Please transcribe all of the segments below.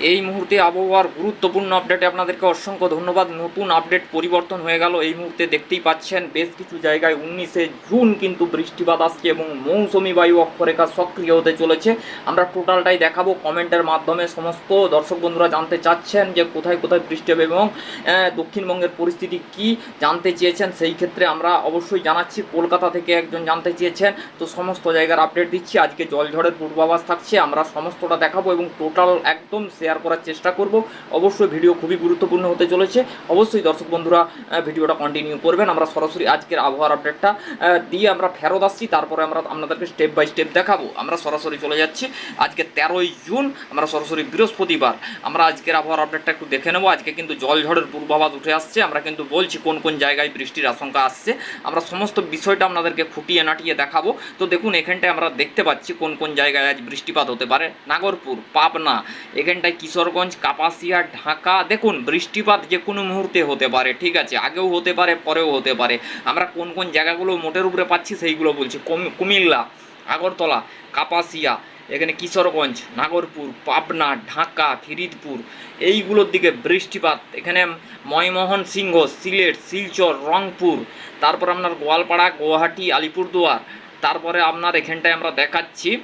এই মুহূর্তে আবহাওয়ার গুরুত্বপূর্ণ আপডেটে আপনাদেরকে অসংখ্য ধন্যবাদ। নতুন আপডেট পরিবর্তন হয়ে গেল এই মুহূর্তে দেখতেই পাচ্ছেন বেশ কিছু জায়গায় উনিশে জুন কিন্তু বৃষ্টিপাত আসছে এবং মৌসুমি বায়ু অক্ষরেখা সক্রিয় হতে চলেছে। আমরা টোটালটাই দেখাবো কমেন্টের মাধ্যমে। সমস্ত দর্শক বন্ধুরা জানতে চাচ্ছেন যে কোথায় কোথায় বৃষ্টি হবে এবং দক্ষিণবঙ্গের পরিস্থিতি কি জানতে চেয়েছেন সেই ক্ষেত্রে আমরা অবশ্যই জানাচ্ছি। কলকাতা থেকে একজন জানতে চেয়েছেন। তো সমস্ত জায়গার আপডেট দিচ্ছি। আজকে জলঝড়ের পূর্বাভাস থাকছে। আমরা সমস্তটা দেখাবো এবং টোটাল একদম শেয়ার করার চেষ্টা করব। অবশ্যই ভিডিও খুবই গুরুত্বপূর্ণ হতে চলেছে। অবশ্যই দর্শক বন্ধুরা ভিডিওটা কন্টিনিউ করবেন। আমরা সরাসরি আজকের আবহাওয়ার আপডেটটা দিয়ে আমরা ফেরত আসছি। তারপরে আমরা আপনাদেরকে স্টেপ বাই স্টেপ দেখাবো। আমরা সরাসরি চলে যাচ্ছি। আজকে তেরোই জুন, আমরা সরাসরি বৃহস্পতিবার। আমরা আজকের আবহাওয়ার আপডেটটা একটু দেখে নেব। আজকে কিন্তু জলঝড়ের পূর্বাভাস উঠে আসছে। আমরা কিন্তু বলছি কোন কোন জায়গায় বৃষ্টির আশঙ্কা আসছে। আমরা সমস্ত বিষয়টা আপনাদেরকে খুঁটিয়ে নাটিয়ে দেখাবো। তো দেখুন, এখানটায় আমরা দেখতে পাচ্ছি কোন কোন জায়গায় আজ বৃষ্টিপাত হতে পারে। নাগরপুর, পাবনা, এখানটায় কিশোরগঞ্জ, কাপাসিয়া, ঢাকা, দেখুন বৃষ্টিপাত যে কোনো মুহূর্তে হতে পারে, ঠিক আছে? আগেও হতে পারে, পরেও হতে পারে। আমরা কোন কোন জায়গাগুলো মোটের উপরে পাচ্ছি সেইগুলো বলছি। কুম- কুমিল্লা, আগরতলা, কাপাসিয়া, এখানে কিশোরগঞ্জ, নাগরপুর, পাবনা, ঢাকা, ফিরিদপুর, এইগুলোর দিকে বৃষ্টিপাত। এখানে ময়মোহন সিংহ সিলেট, শিলচর, রংপুর, তারপর আপনার গোয়ালপাড়া, গুয়াহাটি, আলিপুরদুয়ার, তারপরে আপনার এখানটায় আমরা দেখাচ্ছি।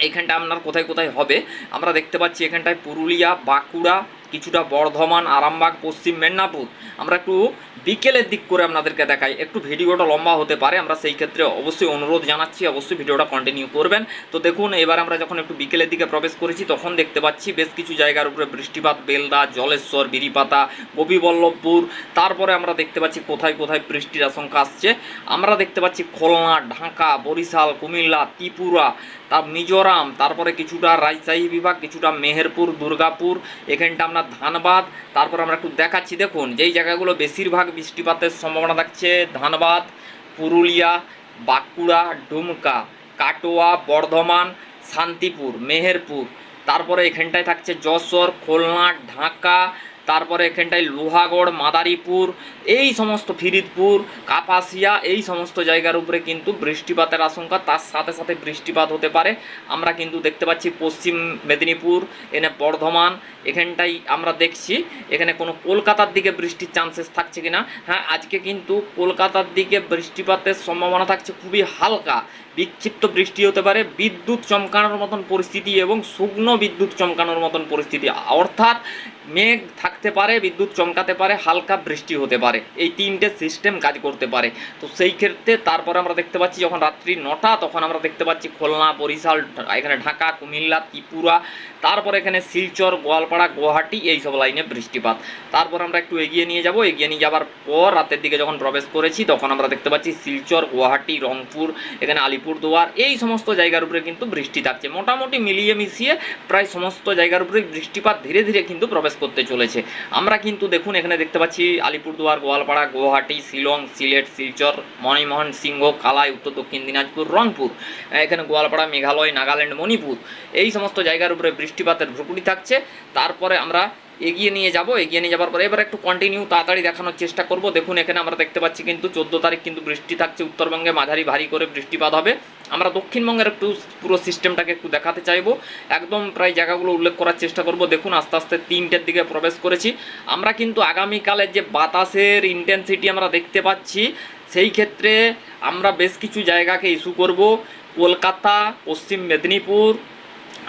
এখানটা আপনার কোথায় কোথায় হবে? আমরা দেখতে পাচ্ছি এখানটায় পুরুলিয়া বাঁকুড়া কিছুটা বর্ধমান, আরামবাগ, পশ্চিম মেদিনীপুর। আমরা একটু বিকেলের দিক করে আপনাদেরকে দেখাই। একটু ভিডিওটা লম্বা হতে পারে, আমরা সেই ক্ষেত্রে অবশ্যই অনুরোধ জানাচ্ছি, অবশ্যই ভিডিওটা কন্টিনিউ করবেন। তো দেখুন, এবার আমরা যখন একটু বিকেলের দিকে প্রবেশ করেছি, তখন দেখতে পাচ্ছি বেশ কিছু জায়গার উপরে বৃষ্টিপাত, বেলদা, জলেশ্বর, বিরিপাতা, গোপীবল্লভপুর। তারপরে আমরা দেখতে পাচ্ছি কোথায় কোথায় বৃষ্টির আশঙ্কা আসছে। আমরা দেখতে পাচ্ছি খুলনা, ঢাকা, বরিশাল, কুমিল্লা, ত্রিপুরা, তার মিজোরাম, তারপরে কিছুটা রাজশাহী বিভাগ, কিছুটা মেহেরপুর, দুর্গাপুর, এখানটা আপনার ধানবাদ। তারপর আমরা একটু দেখাচ্ছি, দেখুন, যেই জায়গাগুলো বেশিরভাগ বৃষ্টিপাতের সম্ভাবনা থাকছে, ধানবাদ, পুরুলিয়া, বাঁকুড়া, ডুমকা, কাটোয়া, বর্ধমান, শান্তিপুর, মেহেরপুর। তারপরে এখানটায় থাকছে যশোর, খুলনা, ঢাকা তারপরে এখানটায় লোহাগড়, মাদারীপুর, এই সমস্ত ফিরিদপুর, কাপাসিয়া, এই সমস্ত জায়গার উপরে কিন্তু বৃষ্টিপাতের আশঙ্কা। তার সাথে সাথে বৃষ্টিপাত হতে পারে। আমরা কিন্তু দেখতে পাচ্ছি পশ্চিম মেদিনীপুর, এনে বর্ধমান, এখানটাই আমরা দেখছি। এখানে কোনো কলকাতার দিকে বৃষ্টির চান্সেস থাকছে কিনা? হ্যাঁ আজকে কিন্তু কলকাতার দিকে বৃষ্টিপাতের সম্ভাবনা থাকছে খুবই হালকা। বিক্ষিপ্ত বৃষ্টি হতে পারে, বিদ্যুৎ চমকানোর মতন পরিস্থিতি এবং শুকনো বিদ্যুৎ চমকানোর মতন পরিস্থিতি। অর্থাৎ মেঘ থাকতে পারে, বিদ্যুৎ চমকাতে পারে, হালকা বৃষ্টি হতে পারে। এই তিনটে সিস্টেম কাজ করতে পারে। তো সেই ক্ষেত্রে তারপরে আমরা দেখতে পাচ্ছি যখন রাত্রি নটা, তখন আমরা দেখতে পাচ্ছি খুলনা, বরিশাল, এখানে ঢাকা, কুমিল্লা, ত্রিপুরা, তারপরে এখানে শিলচর, গোয়ালপাড়া, গুয়াহাটি এই সব লাইনে বৃষ্টিপাত। তারপর আমরা একটু এগিয়ে নিয়ে যাব। এগিয়ে নিয়ে যাওয়ার পর রাতের দিকে যখন প্রবেশ করেছি, তখন আমরা দেখতে পাচ্ছি শিলচর, গুয়াহাটি, রংপুর, এখানে আলিপুরদুয়ার, এই সমস্ত জায়গার উপরে কিন্তু বৃষ্টি থাকছে। মোটামুটি মিলিয়ে মিশিয়ে প্রায় সমস্ত জায়গার উপরে বৃষ্টিপাত ধীরে ধীরে কিন্তু প্রবেশ করতে চলেছে। আমরা কিন্তু দেখুন, এখানে দেখতে পাচ্ছি আলিপুরদুয়ার, গোয়ালপাড়া, গুয়াহাটি, শিলং, সিলেট, শিলচর, মণিমোহন সিংহ, কালাই, উত্তর দক্ষিণ দিনাজপুর, রংপুর এখানে গোয়ালপাড়া, মেঘালয়, নাগাল্যান্ড, মণিপুর। এই সমস্ত জায়গার উপরে বৃষ্টিপাতের ভ্রুকুটি থাকছে। তারপরে আমরা এগিয়ে নিয়ে যাব, এগিয়ে নিয়ে যাওয়ার পরে এবার একটু কন্টিনিউ তাড়াতাড়ি দেখানোর চেষ্টা করব। দেখুন, এখানে আমরা দেখতে পাচ্ছি কিন্তু চোদ্দ তারিখ কিন্তু বৃষ্টি থাকছে, উত্তরবঙ্গে মাঝারি ভারী করে বৃষ্টিপাত হবে। আমরা দক্ষিণবঙ্গের একটু পুরো সিস্টেমটাকে একটু দেখাতে চাইব। একদম প্রায় জায়গাগুলো উল্লেখ করার চেষ্টা করব। দেখুন, আস্তে আস্তে তিনটের দিকে প্রবেশ করেছি। আমরা কিন্তু আগামীকালের যে বাতাসের ইন্টেন্সিটি আমরা দেখতে পাচ্ছি, সেই ক্ষেত্রে আমরা বেশ কিছু জায়গাকে ইস্যু করব। কলকাতা, পশ্চিম মেদিনীপুর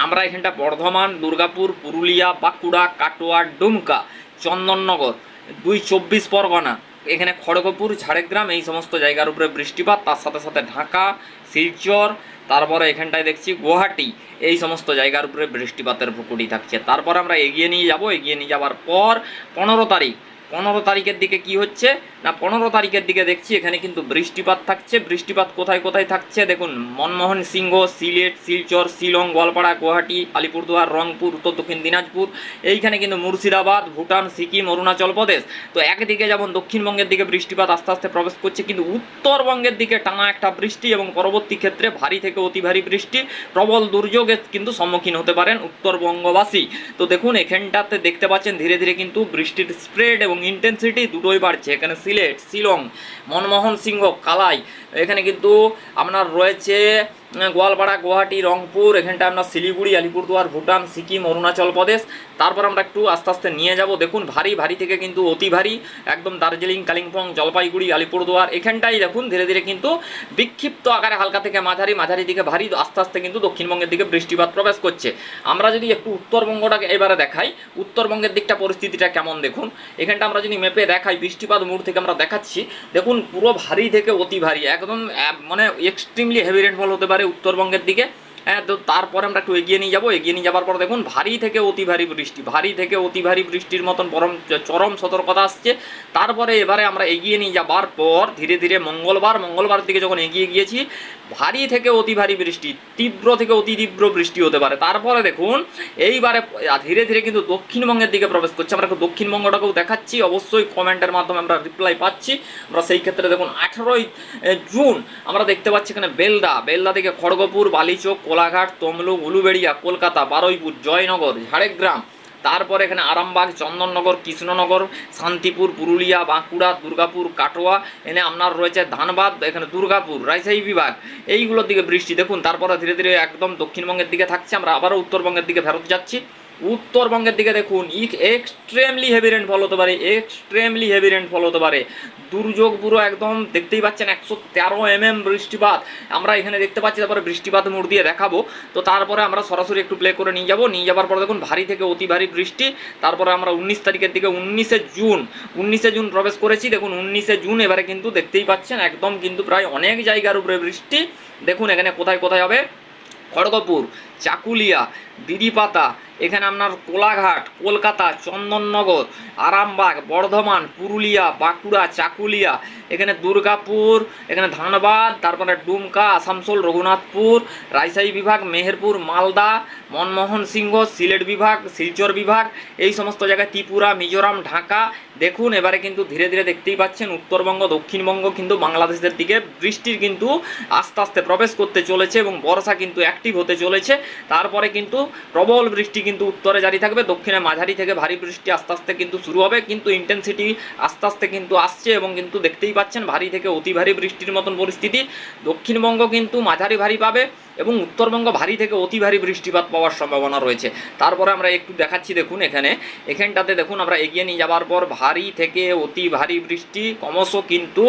আমরা এখানটা বর্ধমান, দুর্গাপুর, পুরুলিয়া, বাঁকুড়া, কাটোয়া, ডুমকা, চন্দননগর, দুই চব্বিশ পরগনা, এখানে খড়গপুর, ঝাড়গ্রাম, এই সমস্ত জায়গার উপরে বৃষ্টিপাত, তার সাথে সাথে ঢাকা, শিলচর, তারপরে এখানটায় দেখছি গুয়াহাটি, এই সমস্ত জায়গার উপরে বৃষ্টিপাতের ভুকুটি থাকছে। তারপর আমরা এগিয়ে নিয়ে যাব, এগিয়ে নিয়ে যাওয়ার পর পনেরো তারিখ পনেরো তারিখের দিকে কি হচ্ছে? না, পনেরো তারিখের দিকে দেখছি এখানে কিন্তু বৃষ্টিপাত থাকছে। বৃষ্টিপাত কোথায় কোথায় থাকছে? দেখুন, মনমোহন সিংহ, সিলেট, শিলচর, শিলং, গোয়ালপাড়া, গুয়াহাটি, আলিপুরদুয়ার, রংপুর, উত্তর দক্ষিণ দিনাজপুর, এইখানে কিন্তু মুর্শিদাবাদ, ভুটান, সিকিম, অরুণাচল প্রদেশ। তো একদিকে যেমন দক্ষিণবঙ্গের দিকে বৃষ্টিপাত আস্তে আস্তে প্রবেশ করছে, কিন্তু উত্তরবঙ্গের দিকে টানা একটা বৃষ্টি এবং পরবর্তী ক্ষেত্রে ভারী থেকে অতি ভারী বৃষ্টি, প্রবল দুর্যোগের কিন্তু সম্মুখীন হতে পারেন উত্তরবঙ্গবাসী। তো দেখুন, এখানটাতে দেখতে পাচ্ছেন ধীরে ধীরে কিন্তু বৃষ্টির স্প্রেড এবং ইন্টেন্সিটি দুটোই বাড়ছে। এখানে সিলেট শিলং মনমোহন সিংহ কালাই। এখানে কিন্তু আপনার রয়েছে গোয়ালপাড়া, গুয়াহাটি, রংপুর এখানটা আমরা শিলিগুড়ি, আলিপুরদুয়ার, ভুটান, সিকিম, অরুণাচল প্রদেশ। তারপর আমরা একটু আস্তে আস্তে নিয়ে যাব। দেখুন, ভারী ভারী থেকে কিন্তু অতি ভারী। একদম দার্জিলিং, কালিম্পং, জলপাইগুড়ি, আলিপুরদুয়ার, এখানটাই দেখুন, ধীরে ধীরে কিন্তু বিক্ষিপ্ত আকারে হালকা থেকে মাঝারি মাঝারি দিকে ভারী, আস্তে আস্তে কিন্তু দক্ষিণবঙ্গের দিকে বৃষ্টিপাত প্রবেশ করছে। আমরা যদি একটু উত্তরবঙ্গটাকে এবারে দেখাই, উত্তরবঙ্গের দিকটা পরিস্থিতিটা কেমন দেখুন? এখানটা আমরা যদি মেপে দেখাই, বৃষ্টিপাত মুড থেকে আমরা দেখাচ্ছি। দেখুন, পুরো ভারী থেকে অতি ভারী, একদম মানে এক্সট্রিমলি হেভি রেনফল হতে পারে উত্তরবঙ্গের দিকে। হ্যাঁ তো তারপরে আমরা একটু এগিয়ে নিয়ে যাব। এগিয়ে নিয়ে যাওয়ার পর দেখুন, ভারী থেকে অতি ভারী বৃষ্টি, ভারী থেকে অতি ভারী বৃষ্টির মতন পরম চরম সতর্কতা আসছে। তারপরে এবারে আমরা এগিয়ে নিয়ে যাবার পর, ধীরে ধীরে মঙ্গলবার মঙ্গলবার দিকে যখন এগিয়ে গিয়েছি, ভারী থেকে অতি ভারী বৃষ্টি, তীব্র থেকে অতি তীব্র বৃষ্টি হতে পারে। তারপরে দেখুন, এইবারে ধীরে ধীরে কিন্তু দক্ষিণবঙ্গের দিকে প্রবেশ করছে। আমরা একটু দক্ষিণবঙ্গটাকেও দেখাচ্ছি। অবশ্যই কমেন্টের মাধ্যমে আমরা রিপ্লাই পাচ্ছি। আমরা সেই ক্ষেত্রে দেখুন, আঠেরোই জুন আমরা দেখতে পাচ্ছি এখানে বেলদা বেলদা থেকে খড়গপুর, বালিচক কোলাঘাট, তমলুক, উলুবেড়িয়া, কলকাতা, বারুইপুর, জয়নগর, ঝাড়গ্রাম, তারপর এখানে আরামবাগ, চন্দননগর, কৃষ্ণনগর, শান্তিপুর, পুরুলিয়া, বাঁকুড়া, দুর্গাপুর, কাটোয়া, এনে আপনার রয়েছে ধানবাদ, এখানে দুর্গাপুর, রাজশাহী বিভাগ। এইগুলোর দিকে বৃষ্টি, দেখুন, তারপরে ধীরে ধীরে একদম দক্ষিণবঙ্গের দিকে থাকছে, আমরা আবারও উত্তরবঙ্গের দিকে ফেরত যাচ্ছি। উত্তরবঙ্গের দিকে দেখুন এক্সট্রিমলি হেভি রেনফল হতে পারে এক্সট্রিমলি হেভি রেনফল হতে পারে। দুর্যোগ পুরো একদম, দেখতেই পাচ্ছেন, একশো তেরো এমএম বৃষ্টিপাত। আমরা এখানে দেখতে পাচ্ছি, তারপরে বৃষ্টিপাত মোড় দিয়ে দেখাবো। তো তারপরে আমরা সরাসরি একটু প্লে করে নিয়ে যাব। নিয়ে যাওয়ার পর দেখুন, ভারী থেকে অতি ভারী বৃষ্টি। তারপরে আমরা উনিশ তারিখের দিকে, উনিশে জুন উনিশে জুন প্রবেশ করেছি। দেখুন, উনিশে জুন এবারে কিন্তু দেখতেই পাচ্ছেন, একদম কিন্তু প্রায় অনেক জায়গার উপরে বৃষ্টি। দেখুন, এখানে কোথায় কোথায় হবে? খড়গপুর, চাকুলিয়া বিরিপাতা এখানে আপনার কোলাঘাট, কলকাতা, চন্দননগর, আরামবাগ, বর্ধমান, পুরুলিয়া, বাঁকুড়া, চাকুলিয়া, এখানে দুর্গাপুর, এখানে ধানবাদ, তারপরে ডুমকা, আসানসোল, রঘুনাথপুর, রাজশাহী বিভাগ, মেহেরপুর, মালদা মনমোহন সিংহ, সিলেট বিভাগ, শিলচর বিভাগ, এই সমস্ত জায়গায় ত্রিপুরা, মিজোরাম, ঢাকা। দেখুন, এবারে কিন্তু ধীরে ধীরে দেখতেই পাচ্ছেন, উত্তরবঙ্গ, দক্ষিণবঙ্গ কিন্তু বাংলাদেশের দিকে বৃষ্টির কিন্তু আস্তে আস্তে প্রবেশ করতে চলেছে এবং বর্ষা কিন্তু অ্যাক্টিভ হতে চলেছে। তারপরে কিন্তু প্রবল বৃষ্টি কিন্তু উত্তরে জারি থাকবে, দক্ষিণে মাঝারি থেকে ভারী বৃষ্টি আস্তে আস্তে কিন্তু শুরু হবে, কিন্তু ইন্টেন্সিটি আস্তে আস্তে কিন্তু আসছে এবং কিন্তু দেখতেই পাচ্ছেন ভারী থেকে অতি ভারী বৃষ্টির মতন পরিস্থিতি। দক্ষিণবঙ্গ কিন্তু মাঝারি ভারী পাবে এবং উত্তরবঙ্গ ভারী থেকে অতি ভারী বৃষ্টিপাত পাওয়ার সম্ভাবনা রয়েছে। তারপরে আমরা একটু দেখাচ্ছি দেখুন এখানে। এখানটাতে দেখুন আমরা এগিয়ে নিয়ে যাওয়ার পর ভারী থেকে অতি ভারী বৃষ্টি ক্রমশ কিন্তু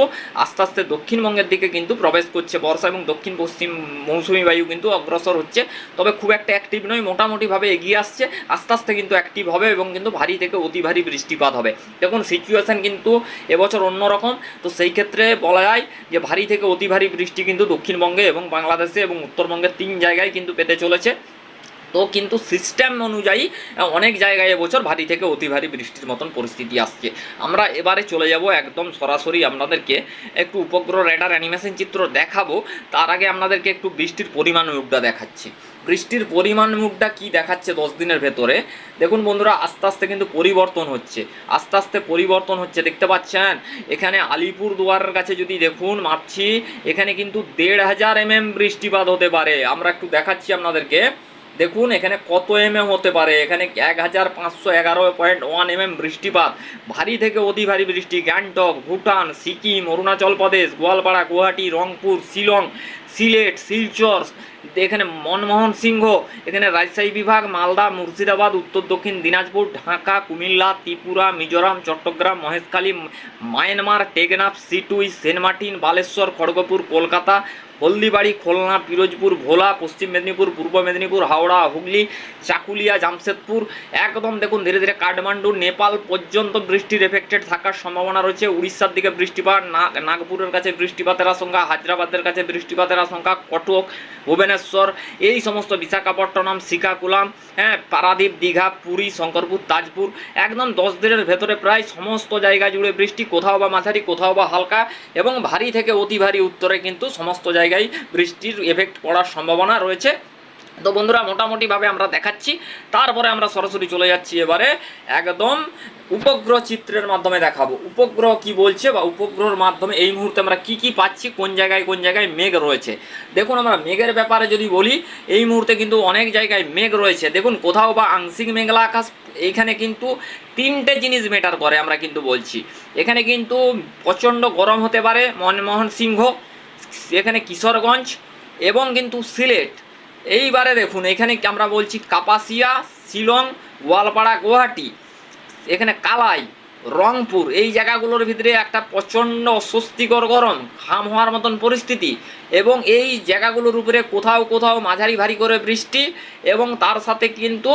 আস্তে আস্তে দক্ষিণবঙ্গের দিকে কিন্তু প্রবেশ করছে। বর্ষা এবং দক্ষিণ পশ্চিম মৌসুমি বায়ু কিন্তু অগ্রসর হচ্ছে। তবে খুব একটা অ্যাক্টিভ নয়, মোটামুটিভাবে এগিয়ে আসছে। আস্তে আস্তে কিন্তু অ্যাক্টিভ হবে এবং কিন্তু ভারী থেকে অতি ভারী বৃষ্টিপাত হবে। দেখুন সিচুয়েশান কিন্তু এবছর অন্যরকম। তো সেই ক্ষেত্রে বলা যায় যে ভারী থেকে অতি ভারী বৃষ্টি কিন্তু দক্ষিণবঙ্গে এবং বাংলাদেশে এবং উত্তরবঙ্গের তিন জায়গায় কিন্তু পেতে চলেছে। তো কিন্তু সিস্টেম অনুযায়ী অনেক জায়গায় এবছর ভারী থেকে অতি ভারী বৃষ্টির মতন পরিস্থিতি আসছে। আমরা এবারে চলে যাব একদম সরাসরি আপনাদেরকে একটু উপগ্রহ রেডার অ্যানিমেশন চিত্র দেখাবো। তার আগে আপনাদেরকে একটু বৃষ্টির পরিমাণ মুখটা দেখাচ্ছি। বৃষ্টির পরিমাণ মুখটা কি দেখাচ্ছে দশ দিনের ভেতরে? দেখুন বন্ধুরা, আস্তে আস্তে কিন্তু পরিবর্তন হচ্ছে। আস্তে আস্তে পরিবর্তন হচ্ছে, দেখতে পাচ্ছেন? এখানে আলিপুর দুয়ারের কাছে যদি দেখুন, মাপছি, এখানে কিন্তু দেড় হাজার এমএম বৃষ্টিপাত হতে পারে। আমরা একটু দেখাচ্ছি আপনাদেরকে। দেখুন, এখানে কত এমএম হতে পারে। এখানে এক হাজার পাঁচশো এগারো পয়েন্ট ওয়ান এমএম বৃষ্টিপাত। ভারী থেকে অতি ভারী বৃষ্টি। গ্যাংটক, ভুটান, সিকিম, অরুণাচল প্রদেশ, গোয়ালপাড়া, গুয়াহাটি, রংপুর, শিলং, সিলেট, শিলচর, এখানে মনমোহন সিংহ, এখানে রাজশাহী বিভাগ, মালদা, মুর্শিদাবাদ, উত্তর দক্ষিণ Dinajpur, Dhaka, Comilla, Tripura, Mizoram, Chattogram, Maheshkhali Myanmar, Teknaf, Sittwe, Saint Martin, Baleshwar, Kharagpur, Kolkata Haldibari, Khulna, Pirojpur, Bhola, পশ্চিম মেদিনীপুর, পূর্ব মেদিনীপুর, হাওড়া, হুগলি, চাকুলিয়া, জামশেদপুর। একদম দেখুন ধীরে ধীরে কাঠমান্ডু, নেপাল পর্যন্ত বৃষ্টির এফেক্টেড থাকার সম্ভাবনা রয়েছে। উড়িষ্যার দিকে বৃষ্টিপাত, নাগ, নাগপুরের কাছে বৃষ্টিপাতের আশঙ্কা, হায়দ্রাবাদের কাছে বৃষ্টিপাতের আশঙ্কা, কটক, ভুবনেশ্বর, এই সমস্ত বিশাখাপট্টনম, শ্রীকাকুলাম হ্যাঁ পারাদ্বীপ, দীঘা, পুরী, শঙ্করপুর, তাজপুর, একদম দশ দিনের ভেতরে প্রায় সমস্ত জায়গা জুড়ে বৃষ্টি, কোথাও বা মাঝারি, কোথাও বা হালকা এবং ভারী থেকে অতি ভারী উত্তরে কিন্তু সমস্ত জায়গায় বৃষ্টির এফেক্ট পড়ার সম্ভাবনা রয়েছে। তো বন্ধুরা, মোটামুটিভাবে আমরা দেখাচ্ছি। তারপরে আমরা সরাসরি চলে যাচ্ছি এবারে একদম উপগ্রহ চিত্রের মাধ্যমে দেখাবো। উপগ্রহ কি বলছে বা উপগ্রহের মাধ্যমে এই মুহূর্তে আমরা কি কি পাচ্ছি, কোন জায়গায় কোন জায়গায় মেঘ রয়েছে? দেখুন আমরা মেঘের ব্যাপারে যদি বলি, এই মুহূর্তে কিন্তু অনেক জায়গায় মেঘ রয়েছে। দেখুন, কোথাও বা আংশিক মেঘলা আকাশ এইখানে কিন্তু তিনটে জিনিস মেটার করে আমরা কিন্তু বলছি। এখানে কিন্তু প্রচণ্ড গরম হতে পারে, মনমোহন সিংহ। এখানে কিশোরগঞ্জ এবং কিন্তু সিলেট। এইবারে দেখুন, এখানে আমরা বলছি কাপাসিয়া, শিলং, গোয়ালপাড়া, গুয়াহাটি, এখানে কালাই, রংপুর, এই জায়গাগুলোর ভিতরে একটা প্রচণ্ড অস্বস্তিকর গরম, ঘাম হওয়ার মতন পরিস্থিতি এবং এই জায়গাগুলোর উপরে কোথাও কোথাও মাঝারি ভারী করে বৃষ্টি এবং তার সাথে কিন্তু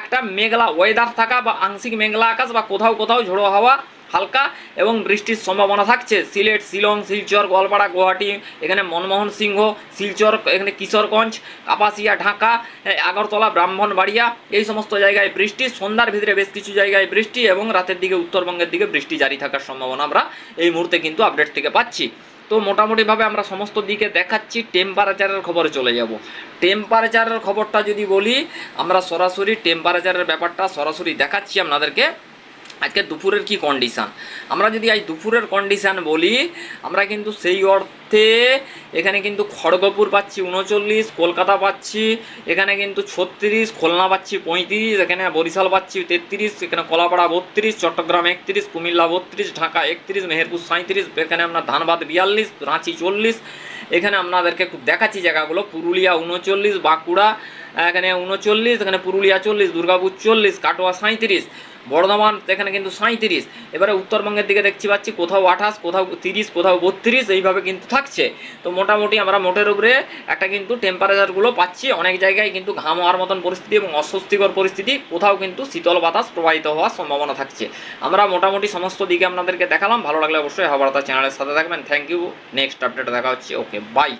একটা মেঘলা ওয়েদার থাকা বা আংশিক মেঘলা আকাশ বা কোথাও কোথাও ঝোড়ো হাওয়া হালকা এবং বৃষ্টির সম্ভাবনা থাকছে। সিলেট শিলং শিলচর গোয়ালপাড়া গুয়াহাটি এখানে মনমোহন সিংহ শিলচর এখানে কিশোরগঞ্জ কাপাসিয়া ঢাকা এ, আগরতলা ব্রাহ্মণবাড়িয়া এই সমস্ত জায়গায় বৃষ্টি সন্ধ্যার ভিতরে বেশ কিছু জায়গায় বৃষ্টি এবং রাতের দিকে উত্তরবঙ্গের দিকে বৃষ্টি জারি থাকার সম্ভাবনা আমরা এই মুহূর্তে কিন্তু আপডেট থেকে পাচ্ছি। তো মোটামুটিভাবে আমরা সমস্ত দিকে দেখাচ্ছি টেম্পারেচারের খবরে চলে যাব। টেম্পারেচারের খবরটা যদি বলি আমরা সরাসরি টেম্পারেচারের ব্যাপারটা সরাসরি দেখাচ্ছি আপনাদেরকে। আজকে দুপুরের কি কন্ডিশান আমরা যদি আজ দুপুরের কন্ডিশান বলি, আমরা কিন্তু সেই অর্থে এখানে কিন্তু খড়গপুর পাচ্ছি উনচল্লিশ, কলকাতা পাচ্ছি, এখানে কিন্তু ছত্রিশ, খুলনা পাচ্ছি পঁয়ত্রিশ, এখানে বরিশাল পাচ্ছি তেত্রিশ, এখানে কলাপাড়া বত্রিশ, চট্টগ্রাম একত্রিশ, কুমিল্লা বত্রিশ, ঢাকা একত্রিশ, মেহেরপুর সাঁত্রিশ এখানে আপনার ধানবাদ বিয়াল্লিশ, রাঁচি চল্লিশ, এখানে আপনাদেরকে একটু দেখাচ্ছি জায়গাগুলো, পুরুলিয়া উনচল্লিশ, বাঁকুড়া, এখানে উনচল্লিশ, এখানে পুরুলিয়া চল্লিশ, দুর্গাপুর চল্লিশ, কাটোয়া সাঁত্রিশ বর্ধমান এখানে কিন্তু সাঁত্রিশ এবারে উত্তরবঙ্গের দিকে দেখছি পাচ্ছি, কোথাও আঠাশ, কোথাও তিরিশ, কোথাও বত্রিশ, এইভাবে কিন্তু থাকছে। তো মোটামুটি আমরা মোটের উপরে একটা কিন্তু টেম্পারেচারগুলো পাচ্ছি। অনেক জায়গায় কিন্তু ঘাম হওয়ার মতন পরিস্থিতি এবং অস্বস্তিকর পরিস্থিতি, কোথাও কিন্তু শীতল বাতাস প্রবাহিত হওয়ার সম্ভাবনা থাকছে। আমরা মোটামুটি সমস্ত দিকে আপনাদেরকে দেখালাম। ভালো লাগলে অবশ্যই হাওড়াতা চ্যানেলের সাথে থাকবেন। থ্যাংক ইউ নেক্সট আপডেট দেখা হচ্ছে। Okay bye